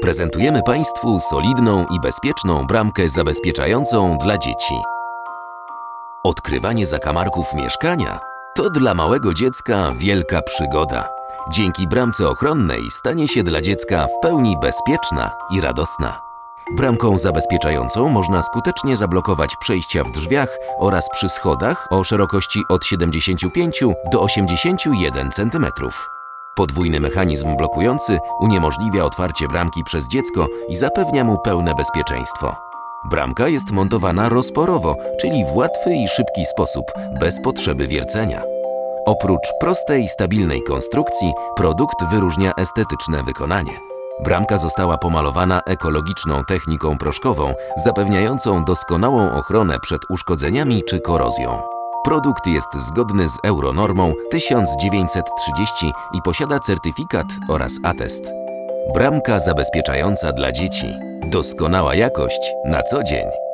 Prezentujemy Państwu solidną i bezpieczną bramkę zabezpieczającą dla dzieci. Odkrywanie zakamarków mieszkania to dla małego dziecka wielka przygoda. Dzięki bramce ochronnej stanie się dla dziecka w pełni bezpieczna i radosna. Bramką zabezpieczającą można skutecznie zablokować przejścia w drzwiach oraz przy schodach o szerokości od 75 do 81 cm. Podwójny mechanizm blokujący uniemożliwia otwarcie bramki przez dziecko i zapewnia mu pełne bezpieczeństwo. Bramka jest montowana rozporowo, czyli w łatwy i szybki sposób, bez potrzeby wiercenia. Oprócz prostej, stabilnej konstrukcji, produkt wyróżnia estetyczne wykonanie. Bramka została pomalowana ekologiczną techniką proszkową, zapewniającą doskonałą ochronę przed uszkodzeniami czy korozją. Produkt jest zgodny z Euronormą 1930 i posiada certyfikat oraz atest. Bramka zabezpieczająca dla dzieci. Doskonała jakość na co dzień.